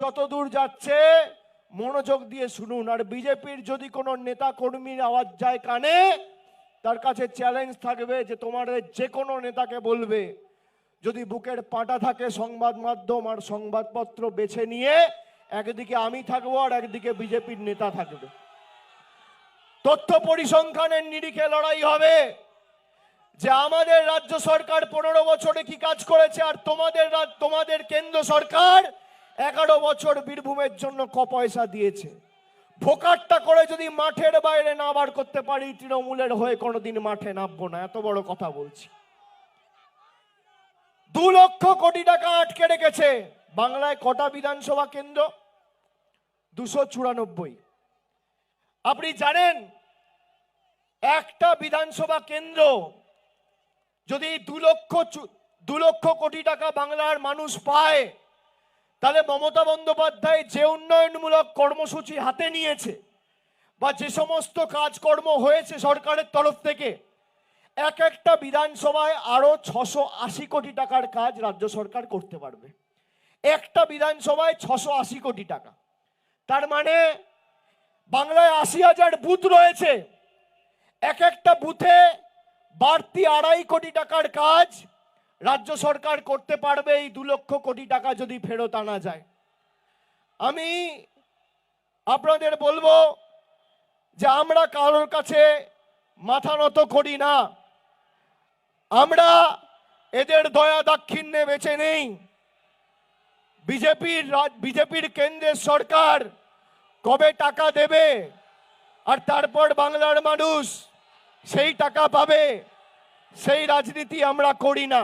যত দূর যাচ্ছে, মনোযোগ দিয়ে শুনুন। আর বিজেপির যদি কোনো নেতা কর্মীর আওয়াজ যায় কানে, তার কাছে চ্যালেঞ্জ থাকবে যে তোমাদের যে কোনো নেতাকে বলবে। যদি বুকের পাটা থাকে সংবাদ মাধ্যম আর সংবাদপত্র বেছে নিয়ে, একদিকে আমি থাকব আর একদিকে বিজেপির নেতা থাকবে। তথ্য পরিসংখ্যানের নিরিখে লড়াই হবে। যে আমাদের রাজ্য সরকার পনেরো বছরে কি কাজ করেছে আর তোমাদের তোমাদের কেন্দ্র সরকার এগারো বছর বীরভূমের জন্য ক পয়সা দিয়েছে। ভোকারটা করে যদি মাঠের বাইরে না বার করতে পারি, তৃণমূলের হয়ে কোনোদিন মাঠে নামবো না। এত বড় কথা বলছি। দু লক্ষ কোটি টাকা আটকে রেখেছে বাংলায় কটা বিধানসভা কেন্দ্র? দুশো চুরানব্বই। আপনি জানেন, একটা বিধানসভা কেন্দ্র যদি দু লক্ষ দু লক্ষ কোটি টাকা বাংলার মানুষ পায় তাহলে মমতা বন্দ্যোপাধ্যায় যে উন্নয়নমূলক কর্মসূচি হাতে নিয়েছে বা যে সমস্ত কাজকর্ম হয়েছে সরকারের তরফ থেকে, এক একটা বিধানসভায় আরও ছশো আশি কোটি টাকার কাজ রাজ্য সরকার করতে পারবে। একটা বিধানসভায় ছশো আশি কোটি টাকা। তার মানে বাংলায় আশি হাজার বুথ রয়েছে। এক একটা বুথে বাড়তি আড়াই কোটি টাকার কাজ রাজ্য সরকার করতে পারবে এই দু লক্ষ কোটি টাকা যদি ফেরত আনা যায়। আমি আপনাদের বলব যে আমরা কারোর কাছে মাথা নত করি না। আমরা এদের দয়া দাক্ষিণ্যে বেঁচে নেই। বিজেপির বিজেপির কেন্দ্রের সরকার কবে টাকা দেবে আর তারপর বাংলার মানুষ সেই টাকা পাবে, সেই রাজনীতি আমরা করি না।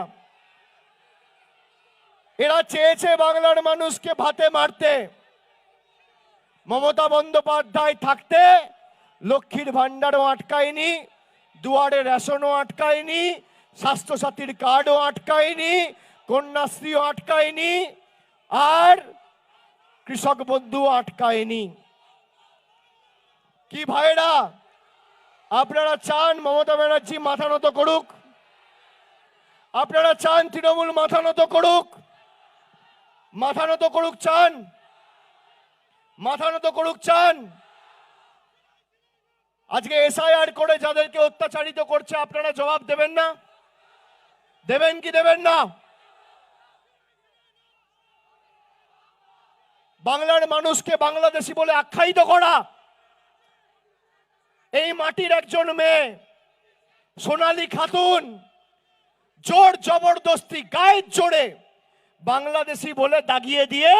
এরা চেয়েছে বাংলার মানুষকে ভাতে মারতে। মমতা বন্দ্যোপাধ্যায় থাকতে লক্ষ্মীর ভাণ্ডারও আটকায়নি, দুয়ারে রেশনও আটকায়নি, স্বাস্থ্যসাথীর কার্ডও আটকায়নি, কন্যাশ্রীও আটকায়নি, আর কৃষক বন্ধু আটকায়নি। কি ভাইরা আপনারা চান মমতা ব্যানার্জি মাথা নত করুক? আপনারা চান তৃণমূল মাথা নত করুক? মাথা নত করুক, চান। মাথা নত করুক, চান। আজকে এসআইআর করে যাদেরকে অত্যাচারিত করছে, আপনারা জবাব দেবেন না? দেবেন কি দেবেন না? বাংলার মানুষকে বাংলাদেশি বলে আখ্যায়িত করা। এই মাটির একজন মেয়ে, সোনালী খাতুন, জোর জবরদস্তি, গায়ের জোরে বাংলাদেশি বলে দাগিয়ে দিয়ে